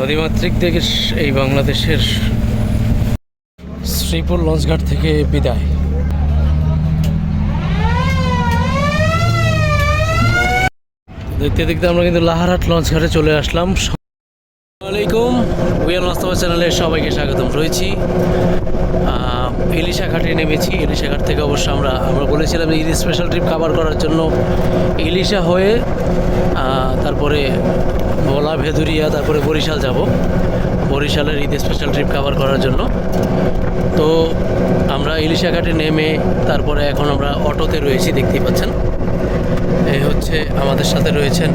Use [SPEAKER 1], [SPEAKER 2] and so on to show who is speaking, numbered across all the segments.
[SPEAKER 1] নদীমাতৃক থেকে এই বাংলাদেশের শ্রীপুর লঞ্চঘাট থেকে বিদায়। দেখতে দেখতে আমরা কিন্তু লাহারহাট লঞ্চ ঘাটে চলে আসলাম। আসসালামাইকুম উইয়াল নাস্তাবা চ্যানেলে সবাইকে স্বাগতম। রয়েছি ইলিশা ঘাটে নেমেছি। ইলিশা ঘাট থেকে অবশ্য আমরা আমরা বলেছিলাম যে স্পেশাল ট্রিপ কাভার করার জন্য ইলিশা হয়ে তারপরে ভোলা ভেদুরিয়া তারপরে বরিশাল যাব। বরিশালের ঈদ স্পেশাল ট্রিপ কাভার করার জন্য। তো আমরা ইলিশা ঘাটে নেমে তারপরে এখন আমরা অটোতে রয়েছি দেখতেই পাচ্ছেন। এই হচ্ছে আমাদের সাথে রয়েছেন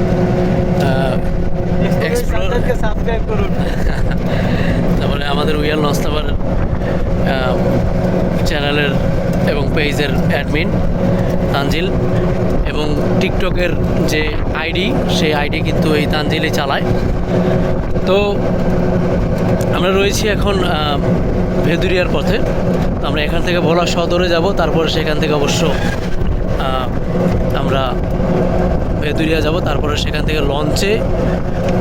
[SPEAKER 1] তারপরে আমাদের উইয়াল নস্তাবার চ্যানেলের এবং পেজের অ্যাডমিন তানজিল, এবং টিকটকের যে আইডি, সেই আইডি কিন্তু এই তানজিলই চালায়। তো আমরা রয়েছি এখন ভেদুরিয়ার পথে। আমরা এখান থেকে ভোলা সদরে যাব, তারপরে সেখান থেকে অবশ্য আমরা ভেদুরিয়া যাব, তারপরে সেখান থেকে লঞ্চে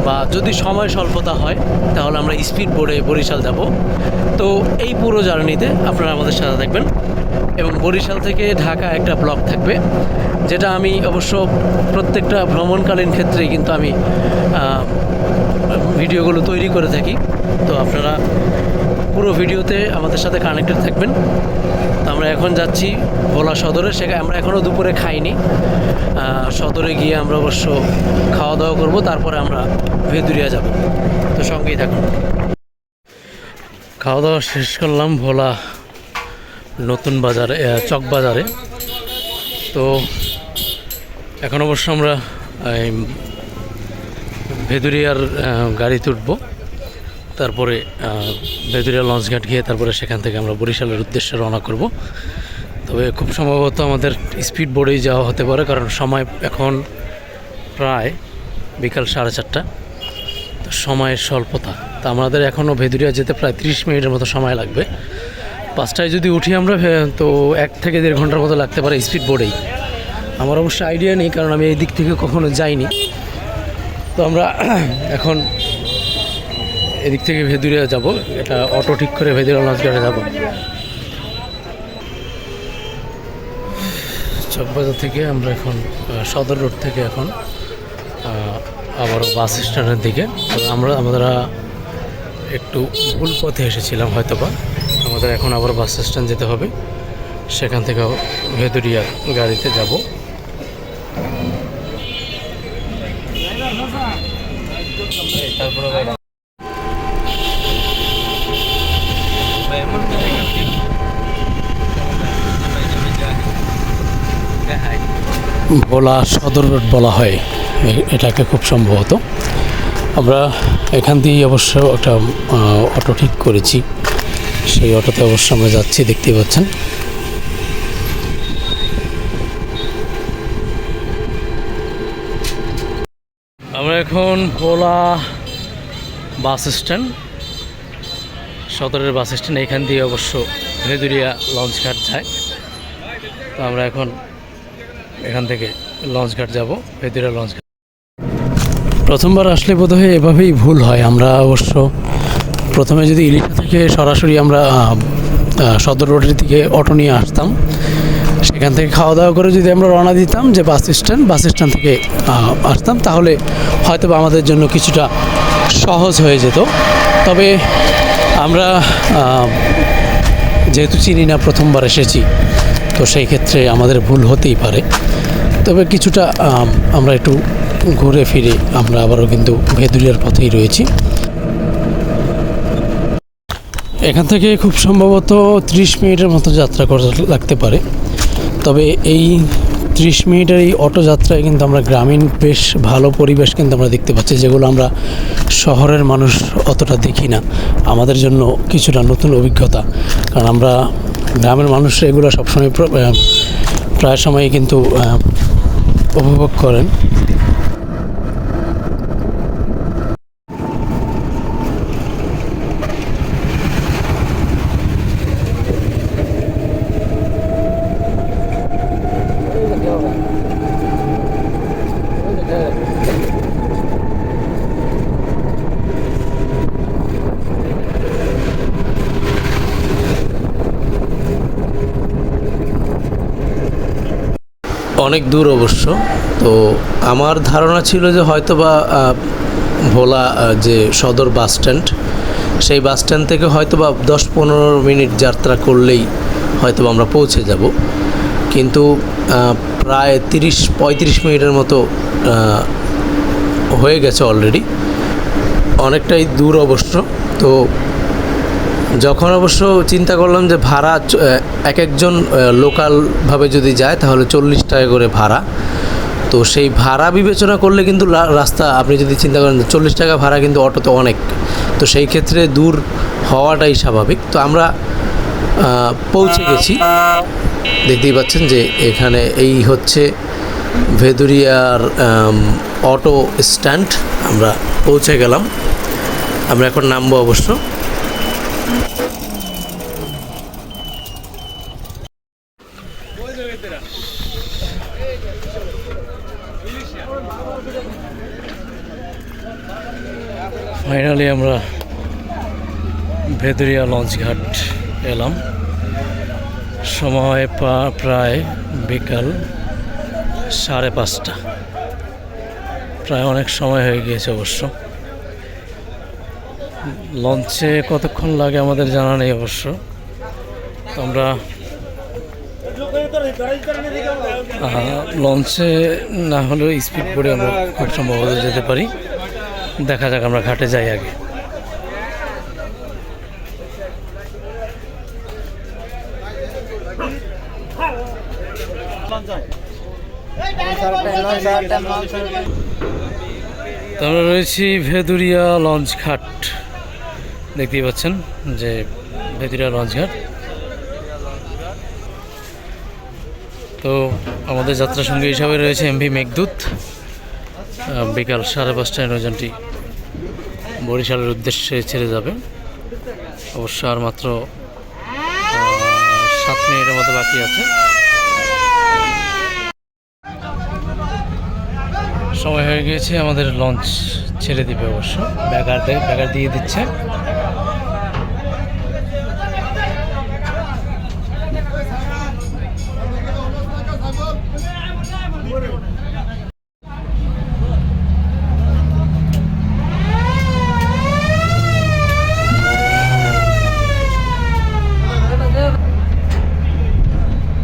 [SPEAKER 1] বা যদি সময় স্বল্পতা হয়, তাহলে আমরা স্পিড বোর্ডে বরিশাল যাব। তো এই পুরো জার্নিতে আপনারা আমাদের সাথে থাকবেন। এবং বরিশাল থেকে ঢাকা একটা ব্লক থাকবে, যেটা আমি অবশ্য প্রত্যেকটা ভ্রমণকালীন ক্ষেত্রেই কিন্তু আমি ভিডিওগুলো তৈরি করে থাকি। তো আপনারা পুরো ভিডিওতে আমাদের সাথে কানেক্টেড থাকবেন। তো আমরা এখন যাচ্ছি ভোলা সদরে। সেখানে আমরা এখনও দুপুরে খাইনি। সদরে গিয়ে আমরা অবশ্য খাওয়া দাওয়া করব। তারপরে আমরা ভেদুরিয়া যাব। তো সঙ্গেই থাকুন। খাওয়া দাওয়া শেষ করলাম ভোলা নতুন বাজারে চক বাজারে। তো এখন অবশ্য আমরা ভেদুরিয়ার গাড়িতে উঠবো। তারপরে ভেদুরিয়া লঞ্চঘাট গিয়ে তারপরে সেখান থেকে আমরা বরিশালের উদ্দেশ্যে রওনা করব। তবে খুব সম্ভবত আমাদের স্পিড বোর্ডেই যাওয়া হতে পারে, কারণ সময় এখন প্রায় বিকাল সাড়ে চারটা। তো সময়ের স্বল্পতা। তা আমাদের এখনও ভেদুরিয়া যেতে প্রায় তিরিশ মিনিটের মতো সময় লাগবে। পাঁচটায় যদি উঠি আমরা তো এক থেকে দেড় ঘণ্টার মতো লাগতে পারে স্পিড বোর্ডেই আমার অবশ্য আইডিয়া নেই, কারণ আমি এই দিক থেকে কখনো যাইনি। তো আমরা এখন এদিক থেকে ভেদুরিয়া যাব এটা অটো ঠিক করে ভেদুরিয়া লঞ্চঘাটে যাব। চকবাজার থেকে আমরা এখন সদর রোড থেকে এখন আবারও বাস স্ট্যান্ডের দিকে। আমরা আমরা একটু ভুল পথে এসেছিলাম হয়তো বা আমাদের এখন আবার বাস স্ট্যান্ড যেতে হবে। সেখান থেকে ভেদুরিয়া গাড়িতে যাব। তারপরে ভোলা সদর রোড বলা হয় এটাকে খুব সম্ভবত। আমরা এখান দিয়েই অবশ্য একটা অটো ঠিক করেছি। সেই অটোতে অবশ্য আমরা যাচ্ছি, দেখতেই পাচ্ছেন। আমরা এখন ভোলা বাস স্ট্যান্ড, সদরের বাস স্ট্যান্ড, এখান দিয়ে অবশ্য ভেদুরিয়া লঞ্চ ঘাট যায়। তো আমরা এখন এখান থেকে লঞ্চ ঘাট যাব, ভেদুরিয়া লঞ্চ ঘাট। প্রথমবার আসলে বোধহয় এভাবেই ভুল হয়। আমরা অবশ্য প্রথমে যদি ইলিশা থেকে সরাসরি আমরা সদর রোডের দিকে অটো নিয়ে আসতাম। সেখান থেকে খাওয়া দাওয়া করে যদি আমরা রওনা দিতাম যে বাস স্ট্যান্ড বাস স্ট্যান্ড থেকে আসতাম, তাহলে হয়তো আমাদের জন্য কিছুটা সহজ হয়ে যেত। তবে আমরা যেহেতু চিনি না, প্রথমবার এসেছি, তো সেই ক্ষেত্রে আমাদের ভুল হতেই পারে। তবে কিছুটা আমরা একটু ঘুরে ফিরে আমরা আবারও কিন্তু ভেদুরিয়ার পথেই রয়েছি। এখান থেকে খুব সম্ভবত ত্রিশ মিনিটের মতো যাত্রা করা লাগতে পারে। তবে এই ত্রিশ মিনিটের এই অটো যাত্রায় কিন্তু আমরা গ্রামীণ বেশ ভালো পরিবেশ কিন্তু আমরা দেখতে পাচ্ছি, যেগুলো আমরা শহরের মানুষ অতটা দেখি না। আমাদের জন্য কিছুটা নতুন অভিজ্ঞতা, কারণ আমরা গ্রামের মানুষ এগুলো সবসময় প্র- প্রায় সময় কিন্তু উপভোগ করেন।
[SPEAKER 2] অনেক দূর অবশ্য। তো আমার ধারণা ছিল যে হয়তো বা ভোলা যে সদর বাস স্ট্যান্ড, সেই বাস স্ট্যান্ড থেকে হয়তো বা দশ পনেরো মিনিট যাত্রা করলেই হয়তো আমরা পৌঁছে যাব। কিন্তু প্রায় তিরিশ, পঁয়ত্রিশ মিনিটের মতো হয়ে গেছে অলরেডি। অনেকটাই দূর অবশ্য। তো যখন অবশ্য চিন্তা করলাম যে ভাড়া এক একজন লোকালভাবে যদি যায় তাহলে চল্লিশ টাকা করে ভাড়া। তো সেই ভাড়া বিবেচনা করলে কিন্তু রাস্তা, আপনি যদি চিন্তা করেন চল্লিশ টাকা ভাড়া কিন্তু অটোতে অনেক। তো সেই ক্ষেত্রে দূর হওয়াটাই স্বাভাবিক। তো আমরা পৌঁছে গেছি। দেখতেই পাচ্ছেন যে এখানে এই হচ্ছে ভেদুরিয়ার অটো স্ট্যান্ড আমরা পৌঁছে গেলাম। আমরা এখন নামবো অবশ্য।
[SPEAKER 1] ফাইনালি আমরা ভেদুরিয়া লঞ্চ ঘাট এলাম। সময় প্রায় বিকাল সাড়ে পাঁচটা। প্রায় অনেক সময় হয়ে গিয়েছে অবশ্য। লঞ্চে কতক্ষণ লাগে আমাদের জানা নেই অবশ্য। আমরা লঞ্চে না হলেও স্পিড বোর্ডে আমরা খুব সম্ভবত যেতে পারি। দেখা যাক আমরা ঘাটে যাই আগে। আমরা রয়েছি ভেদুরিয়া লঞ্চ ঘাট দেখতেই পাচ্ছেন যে ভেদুরিয়া লঞ্চ ঘাট তো আমাদের যাত্রা সঙ্গী হিসাবে রয়েছে এমভি মেঘদূত বিকাল সাড়ে পাঁচটায় নৌযানটি বরিশালের উদ্দেশ্যে ছেড়ে যাবে। অবশ্য আর মাত্র সাত মিনিটের মতো বাকি আছে। সময় হয়ে গিয়েছে আমাদের লঞ্চ ছেড়ে দিবে অবশ্য। ব্যাগার ব্যাগার দিয়ে দিচ্ছে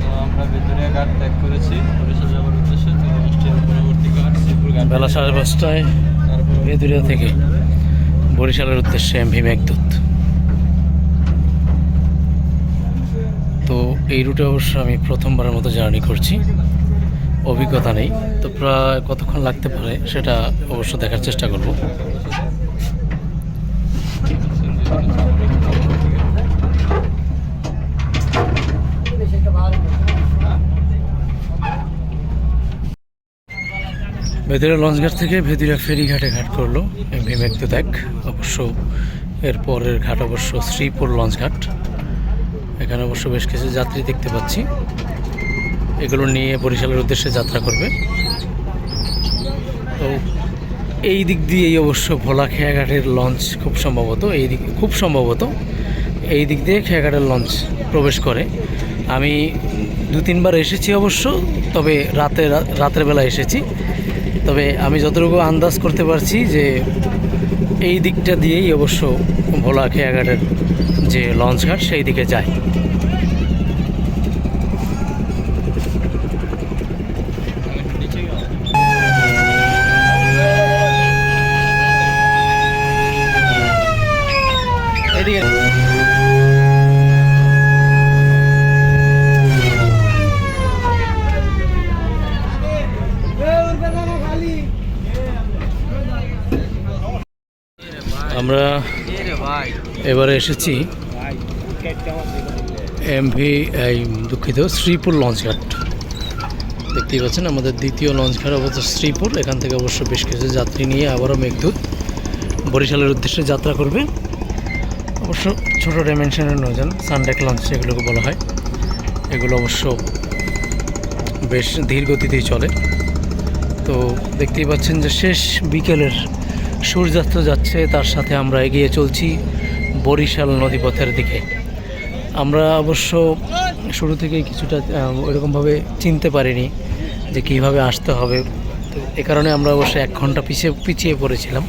[SPEAKER 3] তো আমরা ভেতরিয়া ঘাট ত্যাগ করেছি বরিশাল যাওয়ার উদ্দেশ্যে তো স্টেশন পরবর্তী ঘাট শ্রীপুর ঘাট
[SPEAKER 1] বেলা সাড়ে পাঁচটায় ভেদুরিয়া থেকে বরিশালের উদ্দেশ্যে এমভি মেঘদূত। তো এই রুটে অবশ্য আমি প্রথমবারের মতো জার্নি করছি। অভিজ্ঞতা নেই। তো প্রায় কতক্ষণ লাগতে পারে সেটা অবশ্য দেখার চেষ্টা করব। ভেদুরিয়া লঞ্চঘাট থেকে ভেদুরিয়া ফেরিঘাটে ঘাট করল। এমভি মেঘদূত এক অবশ্য এর পরের ঘাট অবশ্য শ্রীপুর লঞ্চঘাট। এখানে অবশ্য বেশ কিছু যাত্রী দেখতে পাচ্ছি। এগুলো নিয়ে বরিশালের উদ্দেশ্যে যাত্রা করবে। তো এই দিক দিয়েই অবশ্য ভোলা খেয়াঘাটের লঞ্চ খুব সম্ভবত। এই দিক খুব সম্ভবত। এই দিক দিয়ে খেয়াঘাটের লঞ্চ প্রবেশ করে। আমি দু তিনবার এসেছি অবশ্য, তবে রাতে রাতের বেলা এসেছি। তবে আমি যতটুকু আন্দাজ করতে পারছি যে এই দিকটা দিয়েই অবশ্য ভোলা খেয়াঘাটের যে লঞ্চ ঘাট সেই দিকে যায়। এসেছি। এমভি এই দুঃখিত, শ্রীপুর লঞ্চ ঘাট। দেখতেই পাচ্ছেন, আমাদের দ্বিতীয় লঞ্চ ঘাট অবশ্য শ্রীপুর। এখান থেকে অবশ্য বেশ কিছু যাত্রী নিয়ে আবারও মেঘদূত বরিশালের উদ্দেশ্যে যাত্রা করবে। অবশ্য ছোটো ডাইমেনশনের নৌযান সানডেক লঞ্চ এগুলোকে বলা হয়। এগুলো অবশ্য বেশ ধীর গতিতেই চলে। তো দেখতেই পাচ্ছেন যে শেষ বিকেলের সূর্যাস্ত যাচ্ছে, তার সাথে আমরা এগিয়ে চলছি। বরিশাল নদীপথের দিকে। আমরা অবশ্য শুরু থেকেই কিছুটা ওইরকমভাবে চিনতে পারিনি যে কীভাবে আসতে হবে। তো এ কারণে আমরা অবশ্যই এক ঘণ্টা পিছিয়ে পিছিয়ে পড়েছিলাম।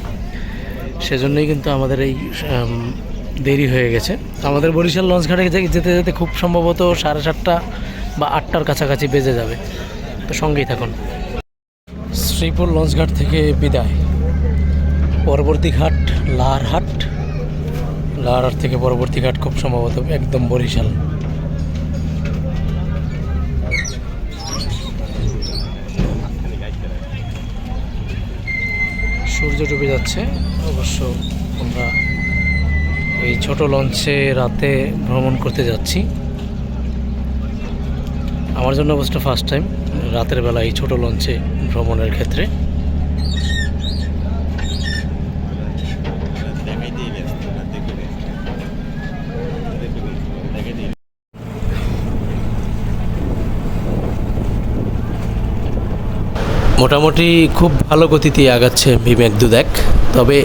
[SPEAKER 1] সেজন্যই কিন্তু আমাদের এই দেরি হয়ে গেছে। আমাদের বরিশাল লঞ্চঘাটে যেতে যেতে খুব সম্ভবত সাড়ে সাতটা বা আটটার কাছাকাছি বেজে যাবে। তো সঙ্গেই থাকুন। শ্রীপুর লঞ্চঘাট থেকে বিদায়। পরবর্তী ঘাট লাহারহাট লাহারহাট থেকে পরবর্তী ঘাট খুব সম্ভবত একদম বরিশাল। সূর্য ডুবে যাচ্ছে, অবশ্য আমরা এই ছোট লঞ্চে রাতে ভ্রমণ করতে যাচ্ছি। আমার জন্য অবশ্য ফার্স্ট টাইম রাতের বেলা এই ছোট লঞ্চে ভ্রমণের ক্ষেত্রে।
[SPEAKER 2] মোটামুটি খুব ভালো গতিতে আগাচ্ছে বিমেক দুদেক। তবে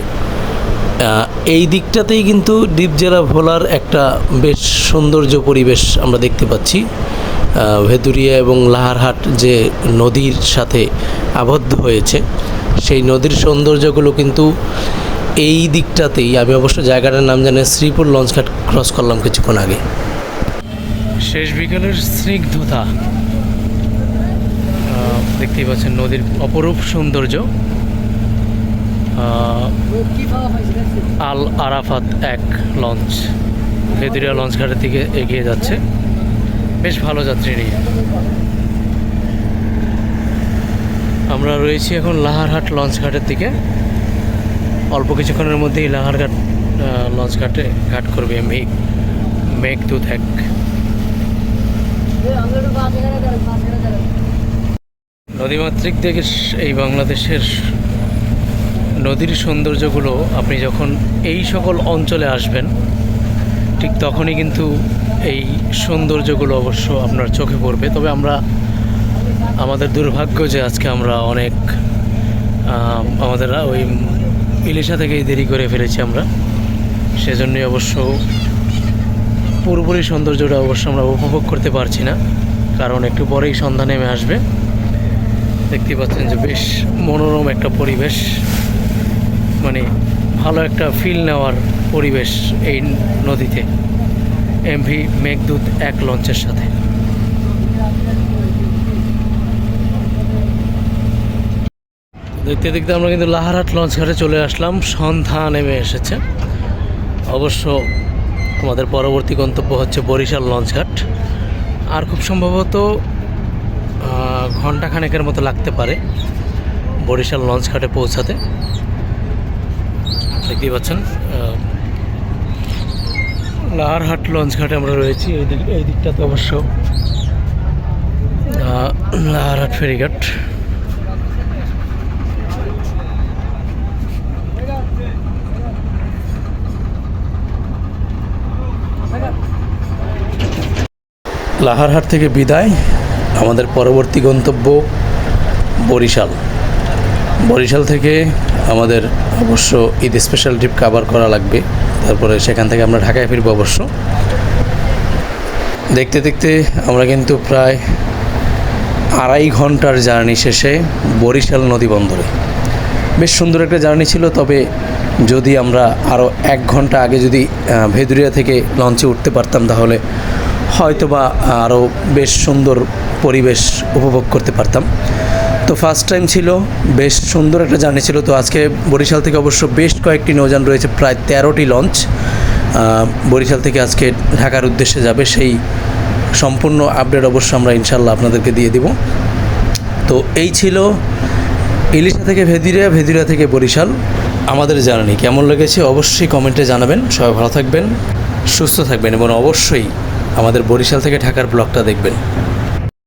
[SPEAKER 2] এই দিকটাতেই কিন্তু দ্বীপ জেলা ভোলার একটা বেশ সৌন্দর্য পরিবেশ আমরা দেখতে পাচ্ছি। ভেদুরিয়া এবং লাহারহাট যে নদীর সাথে আবদ্ধ হয়েছে, সেই নদীর সৌন্দর্যগুলো কিন্তু এই দিকটাতেই, আমি অবশ্য জায়গাটার নাম জানি শ্রীপুর লঞ্চঘাট ক্রস করলাম কিছুক্ষণ আগে।
[SPEAKER 1] শেষ বিকেলের স্নিগ্ধতা। দেখতেই পাচ্ছেন নদীর অপরূপ সৌন্দর্য। আল আরাফাত এক লঞ্চ। ভেদুরিয়া লঞ্চ ঘাটের দিকে এগিয়ে যাচ্ছে। বেশ ভালো যাত্রী নিয়ে। আমরা রয়েছি এখন লাহারহাট লঞ্চ ঘাটের দিকে। অল্প কিছুক্ষণের মধ্যেই লাহারঘাট লঞ্চ ঘাটে ঘাট করবে মেঘ মেঘদূত এক। নদীমাতৃক দেশ এই বাংলাদেশের নদীর সৌন্দর্যগুলো আপনি যখন এই সকল অঞ্চলে আসবেন, ঠিক তখনই কিন্তু এই সৌন্দর্যগুলো অবশ্য আপনার চোখে পড়বে। তবে আমরা, আমাদের দুর্ভাগ্য যে আজকে আমরা অনেক আমাদের ওই ইলিশা থেকেই দেরি করে ফেলেছি আমরা। সেজন্যই অবশ্য পুরোপুরি সৌন্দর্যটা অবশ্য আমরা উপভোগ করতে পারছি না, কারণ একটু পরেই সন্ধ্যা নেমে আসবে। দেখতে পাচ্ছেন যে বেশ মনোরম একটা পরিবেশ। মানে ভালো একটা ফিল নেওয়ার পরিবেশ এই নদীতে। এমভি মেঘদূত এক লঞ্চের সাথে। দেখতে দেখতে আমরা কিন্তু লাহারহাট লঞ্চ ঘাটে চলে আসলাম। সন্ধ্যা নেমে এসেছে। অবশ্য আমাদের পরবর্তী গন্তব্য হচ্ছে বরিশাল লঞ্চঘাট আর খুব সম্ভবত ঘন্টাখানেকের মতো লাগতে পারে বরিশাল লঞ্চ ঘাটে পৌঁছাতে। দেখতেই পাচ্ছেন লাহারহাট লঞ্চ ঘাটে আমরা রয়েছি, এই দিক এই দিকটাতে অবশ্য লাহারহাট ফেরিঘাট।
[SPEAKER 2] লাহারহাট থেকে বিদায়। আমাদের পরবর্তী গন্তব্য বরিশাল। বরিশাল থেকে আমাদের অবশ্য ঈদ স্পেশাল ট্রিপ কাভার করা লাগবে। তারপরে সেখান থেকে আমরা ঢাকায় ফিরবো অবশ্য। দেখতে দেখতে আমরা কিন্তু প্রায় আড়াই ঘণ্টার জার্নি শেষে বরিশাল নদী বন্দরে। বেশ সুন্দর একটা জার্নি ছিল, তবে যদি আমরা আরও এক ঘণ্টা আগে যদি ভেদুরিয়া থেকে লঞ্চে উঠতে পারতাম, তাহলে হয়তো বা আরও বেশ সুন্দর পরিবেশ উপভোগ করতে পারতাম। তো ফার্স্ট টাইম ছিল, বেশ সুন্দর একটা জার্নি ছিল। তো আজকে বরিশাল থেকে অবশ্য বেশ কয়েকটি নৌযান রয়েছে, প্রায় তেরোটি লঞ্চ বরিশাল থেকে আজকে ঢাকার উদ্দেশ্যে যাবে, সেই সম্পূর্ণ আপডেট অবশ্য আমরা ইনশাল্লাহ আপনাদেরকে দিয়ে দিব। তো এই ছিল ইলিশা থেকে ভেদিরিয়া ভেদিরিয়া থেকে বরিশাল। আমাদের জার্নি কেমন লেগেছে অবশ্যই কমেন্টে জানাবেন। সবাই ভালো থাকবেন, সুস্থ থাকবেন এবং অবশ্যই আমাদের বরিশাল থেকে ঢাকার ব্লকটা দেখবেন।